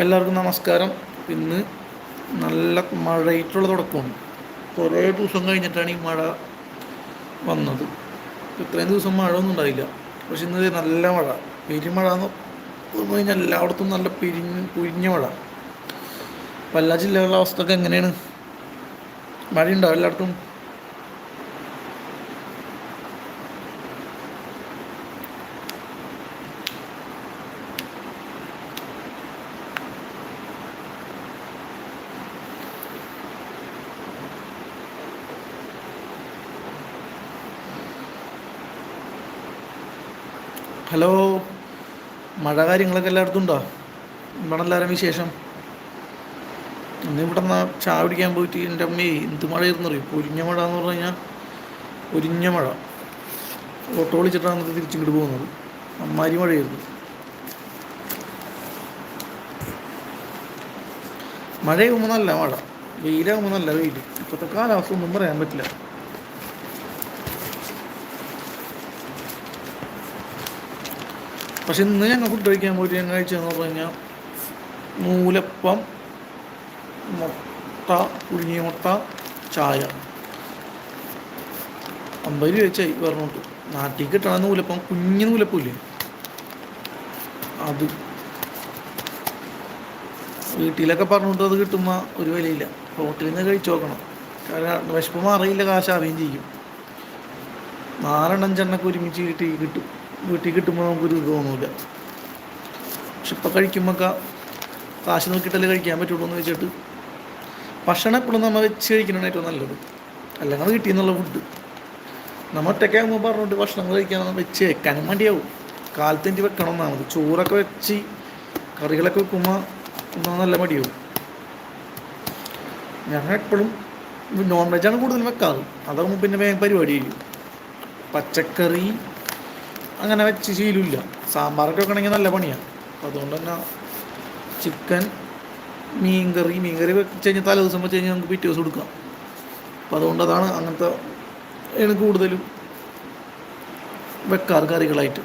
എല്ലാവർക്കും നമസ്കാരം. ഇന്ന് നല്ല മഴയിട്ടുള്ള തുടക്കമാണ്. കുറേ ദിവസം കഴിഞ്ഞിട്ടാണ് ഈ മഴ വന്നത്. ഇത്രയും ദിവസം മഴ ഒന്നും ഉണ്ടായില്ല. പക്ഷെ ഇന്ന് നല്ല മഴ. പെരുമഴ എന്ന് പറഞ്ഞു കഴിഞ്ഞാൽ എല്ലായിടത്തും നല്ല പിരിഞ്ഞ് പുരിഞ്ഞ മഴ. അപ്പം എല്ലാ ജില്ലകളിലെ അവസ്ഥയൊക്കെ എങ്ങനെയാണ്? മഴയുണ്ടോ എല്ലായിടത്തും? ഹലോ മഴ കാര്യങ്ങളൊക്കെ എല്ലായിടത്തും ഉണ്ടോ? ഇവിടെ എല്ലാവരും വിശേഷം? ഇന്ന് ഇവിടെ നിന്ന് ചായ പിടിക്കാൻ പോയിട്ട് എന്റെ അമ്മയെ എന്ത് മഴയായിരുന്നു അറിയും ഒരിഞ്ഞ മഴ എന്ന് പറഞ്ഞു കഴിഞ്ഞാൽ ഒരിഞ്ഞ മഴ. ഓട്ടോ വിളിച്ചിട്ടാണ് എന്നിട്ട് തിരിച്ചിങ്ങോട്ട് പോകുന്നത്. അമ്മാരി മഴയായിരുന്നു. മഴയാകുമ്പോൾ നല്ല മഴ. വെയിലാകുമ്പോൾ നല്ല വെയിൽ. ഇപ്പോഴത്തെ കാലാവസ്ഥ ഒന്നും പറയാൻ പറ്റില്ല. പക്ഷെ ഇന്ന് ഞങ്ങൾ ഫുഡ് കഴിക്കാൻ പോയിട്ട് ഞങ്ങൾ കഴിച്ചതെന്ന് പറഞ്ഞു കഴിഞ്ഞാൽ നൂലപ്പം മുട്ട പുഴുങ്ങിയ മുട്ട ചായ. അമ്പത് രൂപ വെച്ചായി പറഞ്ഞോട്ട്. നാട്ടിൽ കിട്ടണ നൂലപ്പം കുഞ്ഞു നൂലപ്പമില്ലേ അത്. വീട്ടിലൊക്കെ പറഞ്ഞിട്ട് അത് കിട്ടുന്ന ഒരു വിലയില്ല. ഹോട്ടലിൽ നിന്ന് കഴിച്ചു നോക്കണം. കാരണം വിശപ്പ് മാറിയില്ല കാശ് അറിയും ചെയ്യും. നാലെണ്ണം ചെണ്ണൊക്കെ ഒരുമിച്ച് കിട്ടി കിട്ടും. വീട്ടിൽ കിട്ടുമ്പോൾ നമുക്കൊരു ഇത് പക്ഷെ ഇപ്പം കഴിക്കുമ്പോൾ കാശ് നോക്കിയിട്ടല്ലേ കഴിക്കാൻ പറ്റുള്ളൂ എന്ന് വെച്ചിട്ട് ഭക്ഷണം എപ്പോഴും നമ്മൾ വെച്ച് കഴിക്കുന്നതാണ് ഏറ്റവും നല്ലത്. അല്ലെങ്കിൽ കിട്ടിയെന്നുള്ള ഫുഡ് നമ്മൾ ഒറ്റയ്ക്കാകുമ്പോൾ പറഞ്ഞിട്ട് ഭക്ഷണം കഴിക്കാൻ വെച്ച് വെക്കാനും മടിയാവും. കാലത്തേണ്ടി വെക്കണം എന്നാണ് മതി. ചോറൊക്കെ വെച്ച് കറികളൊക്കെ വെക്കുമ്പോൾ ഒന്നാ നല്ല മടിയാവും. ഞങ്ങൾ എപ്പോഴും നോൺ വെജാണ് കൂടുതലും വെക്കാറ്. അതാകുമ്പോൾ പിന്നെ വേഗം പരിപാടി ചെയ്യും പച്ചക്കറി അങ്ങനെ വെച്ച് ശീലമില്ല. സാമ്പാറൊക്കെ വെക്കണമെങ്കിൽ നല്ല പണിയാണ് അപ്പം അതുകൊണ്ട് തന്നെ ചിക്കൻ മീൻകറി മീൻകറി വെച്ച് കഴിഞ്ഞാൽ തലേ ദിവസം വെച്ച് കഴിഞ്ഞാൽ നമുക്ക് പിറ്റേ ദിവസം എടുക്കാം അപ്പം അതുകൊണ്ട് അതാണ് അങ്ങനത്തെ ആണ് കൂടുതലും വെക്കാറ് കറികളായിട്ട്.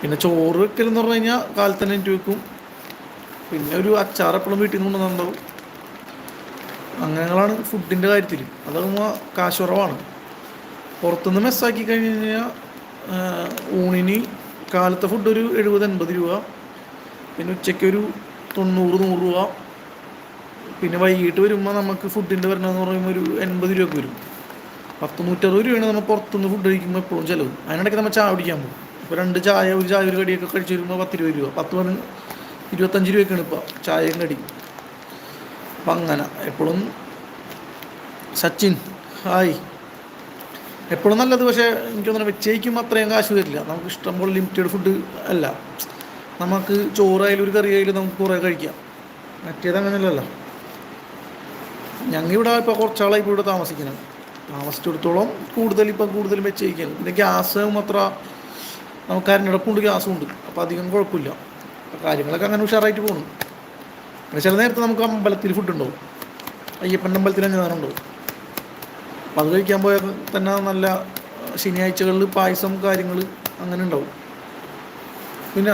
പിന്നെ ചോറ് വെക്കലെന്ന് പറഞ്ഞു കഴിഞ്ഞാൽ കാലത്ത് തന്നെ എനിക്ക് വെക്കും. പിന്നെ ഒരു അച്ചാർ എപ്പോഴും വീട്ടിൽ നിന്ന് കൊണ്ടുവന്നുണ്ടാവും. അങ്ങനെയാണ് ഫുഡിന്റെ കാര്യത്തിൽ അതാകുമ്പോൾ കാശ് കുറവാണ്. പുറത്തുനിന്ന് മെസ്സാക്കി കഴിഞ്ഞ് കഴിഞ്ഞാൽ ഊണിന് കാലത്തെ ഫുഡ് ഒരു എഴുപത് എൺപത് രൂപ. പിന്നെ ഉച്ചയ്ക്ക് ഒരു തൊണ്ണൂറ് നൂറ് രൂപ. പിന്നെ വൈകിട്ട് വരുമ്പോൾ നമുക്ക് ഫുഡിന്റെ വരണമെന്ന് പറയുമ്പോൾ ഒരു എൺപത് രൂപ വരും. പത്ത് നൂറ്ററുപത് രൂപയാണ് നമ്മൾ പുറത്തുനിന്ന് ഫുഡ് കഴിക്കുമ്പോൾ എപ്പോഴും ചിലവ്. അതിനിടയ്ക്ക് നമ്മൾ ചായ കുടിക്കാൻ പോകും. ഇപ്പോൾ രണ്ട് ചായ ഒരു ചായ ഒരു കടിയൊക്കെ കഴിച്ച് വരുമ്പോൾ പത്ത് ഇരുപത് രൂപ. പത്ത് പതിന് ഇരുപത്തഞ്ച് രൂപയൊക്കെയാണ് ഇപ്പോൾ ചായയും കടി അപ്പം അങ്ങനെ. എപ്പോഴും സച്ചിൻ ഹായ്. എപ്പോഴും നല്ലത് പക്ഷേ എനിക്ക് തോന്നുന്നു വെച്ചേക്കും അത്രയും കാശ് വരില്ല. നമുക്ക് ഇഷ്ടം പോലെ ലിമിറ്റഡ് ഫുഡ് അല്ല. നമുക്ക് ചോറായാലും ഒരു കറിയായാലും നമുക്ക് കുറേ കഴിക്കാം. മറ്റേത് അങ്ങനെയല്ലല്ലോ. ഞങ്ങൾ ഇവിടെ ഇപ്പോൾ കുറച്ചാളായി ഇപ്പോൾ ഇവിടെ താമസിക്കണം താമസിച്ചിടത്തോളം കൂടുതൽ ഇപ്പം കൂടുതലും വെച്ചേക്കാണ് പിന്നെ ഗ്യാസും അത്ര നമുക്ക് അരഞ്ഞടപ്പുണ്ട് ഗ്യാസും ഉണ്ട്. അപ്പോൾ അധികം കുഴപ്പമില്ല. കാര്യങ്ങളൊക്കെ അങ്ങനെ ഉഷാറായിട്ട് പോകുന്നു പിന്നെ ചില നേരത്തെ നമുക്ക് അമ്പലത്തിൽ ഫുഡ് ഉണ്ടാവും. അയ്യപ്പന്റെ അമ്പലത്തിൽ അന്നദാനം ഉണ്ടാവും അപ്പം അത് കഴിക്കാൻ പോയാൽ തന്നെ നല്ല ശനിയാഴ്ചകളിൽ പായസം കാര്യങ്ങൾ അങ്ങനെ ഉണ്ടാവും. പിന്നെ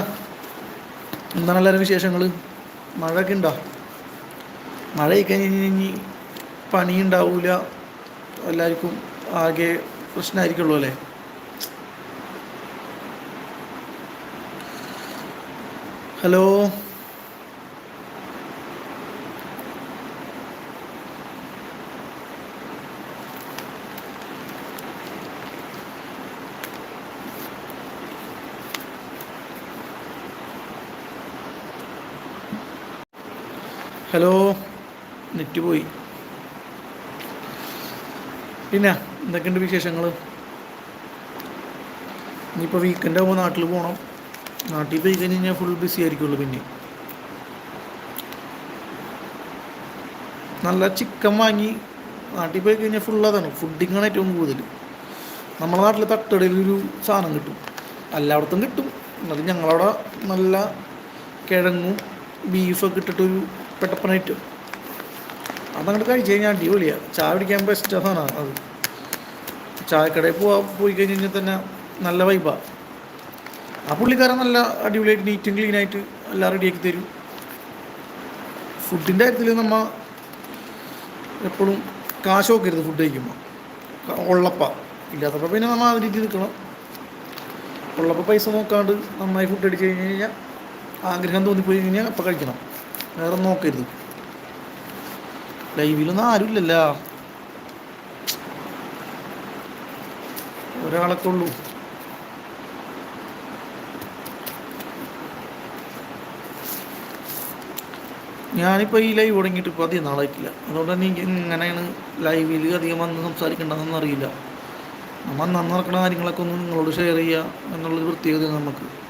എന്താണ് എല്ലാവരും വിശേഷങ്ങൾ മഴയൊക്കെ ഉണ്ടോ? മഴ കഴിഞ്ഞ് പണി ഉണ്ടാവില്ല എല്ലാവർക്കും ആകെ പ്രശ്നമായിരിക്കുള്ളൂ അല്ലേ? ഹലോ? ഹലോ നെറ്റ് പോയി. പിന്നെ എന്തൊക്കെയുണ്ട് വിശേഷങ്ങൾ ഇനിയിപ്പോൾ വീക്കെൻഡ് ആകുമ്പോൾ നാട്ടിൽ പോകണം നാട്ടിൽ പോയി കഴിഞ്ഞ് കഴിഞ്ഞാൽ ഫുൾ ബിസി ആയിരിക്കുള്ളൂ പിന്നെ. നല്ല ചിക്കൻ വാങ്ങി നാട്ടിൽ പോയി കഴിഞ്ഞാൽ ഫുൾ അതാണ്. ഫുഡിങ്ങാണ് ഏറ്റവും കൂടുതൽ നമ്മുടെ നാട്ടിൽ തട്ടടയിൽ ഒരു സാധനം കിട്ടും. എല്ലായിടത്തും കിട്ടും. എന്നാലും ഞങ്ങളവിടെ നല്ല കിഴങ്ങും ബീഫൊക്കെ ഇട്ടിട്ടൊരു പെട്ടപ്പനായിട്ട്. അതങ്ങോട്ട് കഴിച്ച് കഴിഞ്ഞാൽ അടിപൊളിയാണ് ചായ പിടിക്കാൻ ബെസ്റ്റ് സാധനമാണ് അത്. ചായക്കടയിൽ പോവാ പോയി കഴിഞ്ഞ് കഴിഞ്ഞാൽ തന്നെ നല്ല വൈബാണ് ആ. പുള്ളിക്കാരൻ നല്ല അടിപൊളിയായിട്ട് നീറ്റും ക്ലീനായിട്ട് എല്ലാം റെഡിയാക്കി തരും. ഫുഡിന്റെ കാര്യത്തിൽ നമ്മൾ എപ്പോഴും കാശ് നോക്കരുത് ഫുഡ് കഴിക്കുമ്പോൾ ഉള്ളപ്പ. ഇല്ലാത്തപ്പോൾ പിന്നെ നമ്മൾ ആ രീതിയിൽ നിൽക്കണം ഉള്ളപ്പോൾ പൈസ നോക്കാണ്ട് നന്നായി ഫുഡ് അടിച്ച് കഴിഞ്ഞ് കഴിഞ്ഞാൽ ആഗ്രഹം തോന്നിപ്പോയി കഴിഞ്ഞാൽ അപ്പം കഴിക്കണം. വേറെ നോക്കരുത്. ലൈവിലൊന്നും ആരുമില്ലല്ല. ഒരാളൊക്കെ ഉള്ളൂ. ഞാനിപ്പോൾ ഈ ലൈവ് തുടങ്ങിയിട്ട് ഇപ്പോൾ അധികം നാളായിട്ടില്ല. അതുകൊണ്ട് തന്നെ എനിക്ക് എങ്ങനെയാണ് ലൈവിൽ അധികം വന്ന് സംസാരിക്കേണ്ടതെന്നൊന്നും അറിയില്ല. നമ്മൾ അന്ന് നടക്കുന്ന കാര്യങ്ങളൊക്കെ ഒന്ന് നിങ്ങളോട് ഷെയർ ചെയ്യുക എന്നുള്ളൊരു പ്രത്യേകത നമുക്ക്.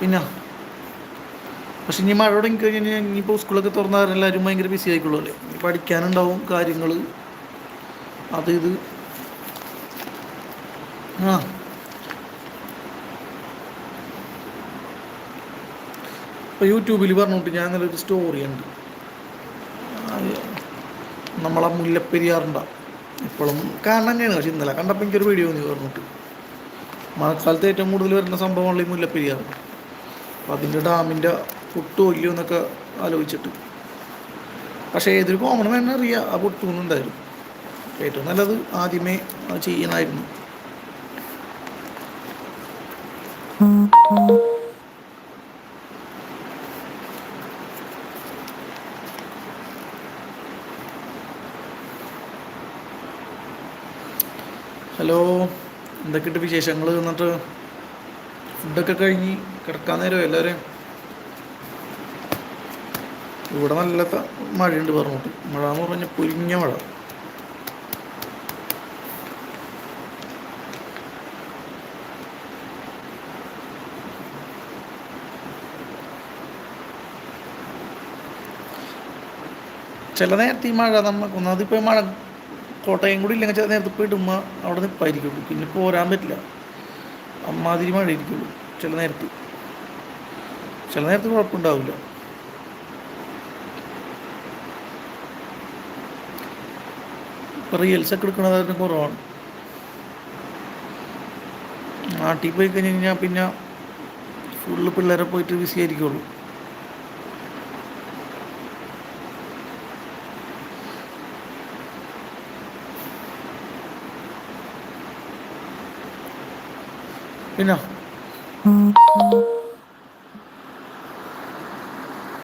പിന്നെ പക്ഷെ ഇനി മഴ തുടങ്ങി കഴിഞ്ഞാൽ ഇനിയിപ്പോൾ സ്കൂളൊക്കെ തുറന്നാൽ എല്ലാവരും ഭയങ്കര ബിസി ആയിക്കുള്ളൂ അല്ലേ പഠിക്കാനുണ്ടാവും കാര്യങ്ങൾ. അത് ഇത്. ആ. ഇപ്പോൾ യൂട്യൂബിൽ പറഞ്ഞോട്ട് ഞാൻ ഇന്നലെ ഒരു സ്റ്റോറി ഉണ്ട് നമ്മളെ മുല്ലപ്പെരിയാറുണ്ട ഇപ്പോഴും കാരണം തന്നെയാണ്. പക്ഷെ ഇന്നലെ കണ്ടപ്പോൾ എനിക്കൊരു വീഡിയോ നീ പറഞ്ഞിട്ട്. മഴക്കാലത്ത് ഏറ്റവും കൂടുതൽ വരുന്ന സംഭവമാണ് ഈ മുല്ലപ്പെരിയാർ അപ്പം അതിന്റെ ഡാമിന്റെ പൊട്ടുമോ ഇല്ലയോ എന്നൊക്കെ ആലോചിച്ചിട്ട്. പക്ഷേ ഏതൊരു കോമൺ മാൻ അറിയാം ആ പൊട്ടുന്നുണ്ടായിരുന്നു ഏറ്റവും നല്ലത് ആദ്യമേ ചെയ്യണമായിരുന്നു ഹലോ എന്തൊക്കെയുണ്ട് വിശേഷങ്ങൾ എന്നിട്ട് ഫുഡൊക്കെ കഴിഞ്ഞ് കിടക്കാൻ നേരം എല്ലാവരും ഇവിടെ നല്ല മഴയുണ്ട് പറഞ്ഞോട്ട്. മഴ എന്ന് പറഞ്ഞാൽ പൊരിഞ്ഞ മഴ. ചില നേരത്തെ ഈ മഴ നമുക്ക് ഒന്നാമത് ഇപ്പോൾ മഴ കോട്ടയം കൂടി ഇല്ലെങ്കിൽ ചില നേരത്തെ പോയിട്ട് ഉമ്മ അവിടെ നിൽപ്പായിരിക്കുള്ളൂ പിന്നെ പോരാൻ പറ്റില്ല. അമ്മാതിരി മഴ ഇരിക്കുള്ളൂ ചില നേരത്ത്. ചില നേരത്ത് കുഴപ്പമുണ്ടാവില്ല. ഇപ്പം റീൽസ് ഒക്കെ എടുക്കുന്നതായിരുന്നു കുറവാണ്. നാട്ടിൽ പോയി കഴിഞ്ഞ് കഴിഞ്ഞാൽ പിന്നെ ഫുള്ള് പിള്ളേരെ പോയിട്ട് ബിസി ആയിരിക്കുള്ളൂ. പിന്നെ?